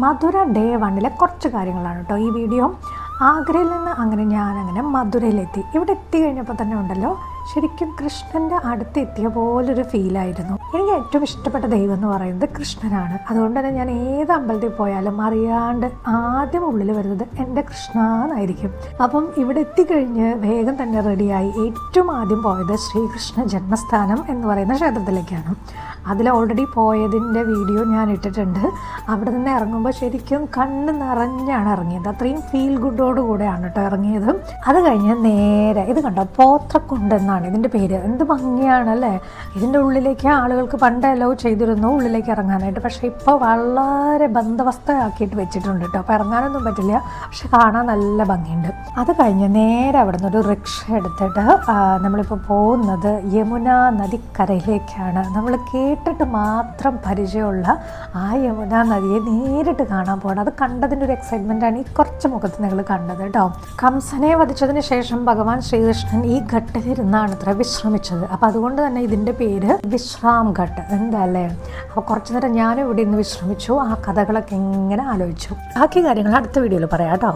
മധുര day വണ്ണിലെ കുറച്ച് കാര്യങ്ങളാണ് കേട്ടോ ഈ വീഡിയോ ആഗ്രയിൽ നിന്ന് അങ്ങനെ ഞാനങ്ങനെ മധുരയിലെത്തി. ഇവിടെ എത്തി കഴിഞ്ഞപ്പോൾ തന്നെ ഉണ്ടല്ലോ ശരിക്കും കൃഷ്ണന്റെ അടുത്ത് എത്തിയ പോലൊരു ഫീലായിരുന്നു എനിക്ക് ഏറ്റവും ഇഷ്ടപ്പെട്ട ദൈവം എന്ന് പറയുന്നത് കൃഷ്ണനാണ്. അതുകൊണ്ട് തന്നെ ഞാൻ ഏത് അമ്പലത്തിൽ പോയാലും അറിയാണ്ട് ആദ്യം ഉള്ളിൽ വരുന്നത് എന്റെ കൃഷ്ണ എന്നായിരിക്കും അപ്പം ഇവിടെ എത്തിക്കഴിഞ്ഞ് വേഗം തന്നെ റെഡിയായി ഏറ്റവും ആദ്യം പോയത് ശ്രീകൃഷ്ണ ജന്മസ്ഥാനം എന്ന് പറയുന്ന ക്ഷേത്രത്തിലേക്കാണ്. അതിൽ ഓൾറെഡി പോയതിന്റെ വീഡിയോ ഞാൻ ഇട്ടിട്ടുണ്ട്. അവിടെ നിന്ന് ഇറങ്ങുമ്പോൾ ശരിക്കും കണ്ണ് നിറഞ്ഞാണ് ഇറങ്ങിയത്. അത്രയും ഫീൽ ഗുഡോടുകൂടെയാണ് കേട്ടോ ഇറങ്ങിയത്. അത് കഴിഞ്ഞ് നേരെ ഇത് കണ്ടോ? പോത്രക്കുണ്ട് എന്നാണ് ഇതിന്റെ പേര്. എന്ത് ഭംഗിയാണല്ലേ ഇതിന്റെ ഉള്ളിലേക്ക് ആളുകൾക്ക് പണ്ട് അലോ ചെയ്തിരുന്നു ഉള്ളിലേക്ക് ഇറങ്ങാനായിട്ട്. പക്ഷേ ഇപ്പോൾ വളരെ ബന്ധവസ്ഥയാക്കിയിട്ട് വെച്ചിട്ടുണ്ട് കേട്ടോ. അപ്പോൾ ഇറങ്ങാനൊന്നും പറ്റില്ല. പക്ഷെ കാണാൻ നല്ല ഭംഗിയുണ്ട്. അത് കഴിഞ്ഞ് നേരെ അവിടെ നിന്ന് ഒരു റിക്ഷ എടുത്തിട്ട് നമ്മളിപ്പോൾ പോകുന്നത് യമുന നദിക്കരയിലേക്കാണ് നമ്മൾ കേട്ടിട്ട് മാത്രം പരിചയമുള്ള ആ യമുന നദിയെ നേരിട്ട് കാണാൻ പോകണം. അത് കണ്ടതിന്റെ ഒരു എക്സൈറ്റ്മെന്റ് ആണ് ഈ കുറച്ച് മുഖത്ത് നിങ്ങൾ കണ്ടത് കേട്ടോ കംസനെ വധിച്ചതിന് ശേഷം ഭഗവാൻ ശ്രീകൃഷ്ണൻ ഈ ഘട്ടിലിരുന്നാണ് ഇത്ര വിശ്രമിച്ചത്. അപ്പോൾ അതുകൊണ്ട് തന്നെ ഇതിന്റെ പേര് വിശ്രാം ഘട്ട്. എന്തല്ലേ? അപ്പോൾ കുറച്ച് നേരം ഞാനും ഇവിടെ ഇന്ന് വിശ്രമിച്ചു. ആ കഥകളൊക്കെ എങ്ങനെ ആലോചിച്ചു. ബാക്കി കാര്യങ്ങൾ അടുത്ത വീഡിയോയിൽ പറയാം കേട്ടോ